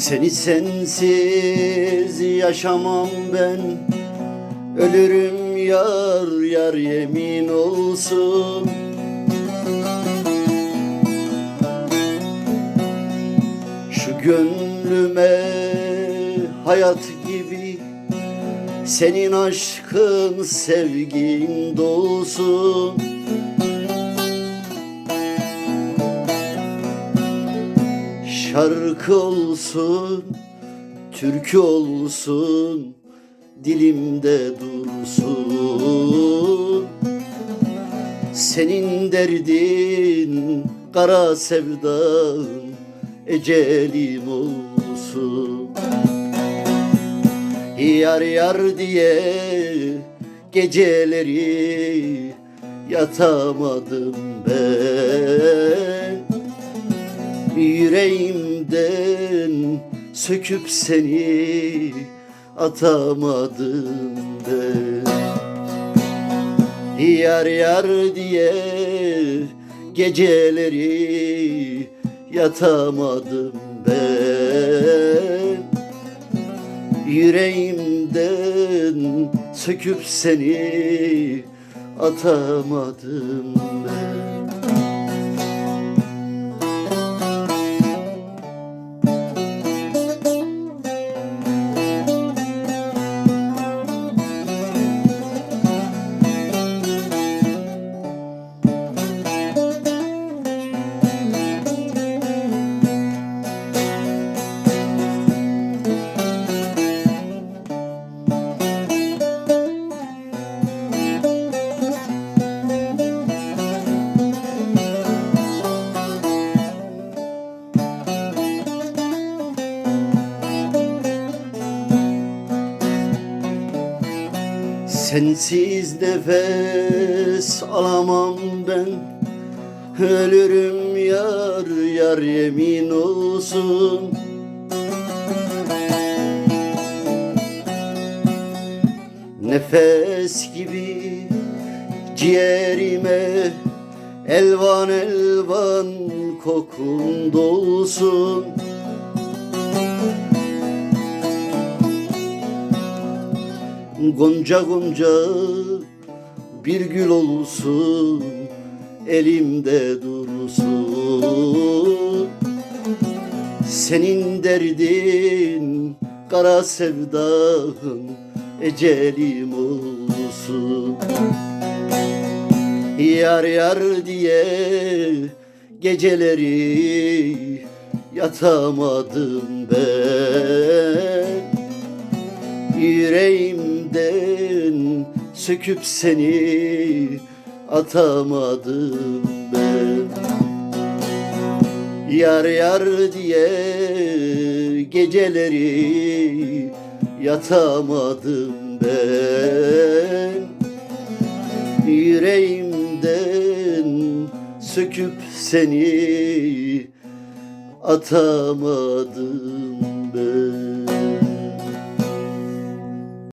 Seni sensiz yaşamam ben. Ölürüm yar yar yemin olsun. Şu gönlüme hayat gibi Senin aşkın sevgin dolsun Şarkı olsun, türkü olsun, dilimde dursun. Senin derdin kara sevdan, ecelim olsun. Yar yar diye geceleri yatamadım ben. Söküp seni atamadım ben. Yar yar diye geceleri yatamadım ben. Yüreğimden söküp seni atamadım ben Sensiz nefes alamam ben. Ölürüm yar yar yemin olsun. Nefes gibi ciğerime Elvan elvan kokun dolsun Gonca gonca bir gül olsun elimde dursun. Senin derdin kara sevdan ecelim olsun. Yar yar diye geceleri yatamadım ben Yüreğimden söküp seni atamadım ben. Yar yar diye geceleri yatamadım ben. Yüreğimden söküp seni atamadım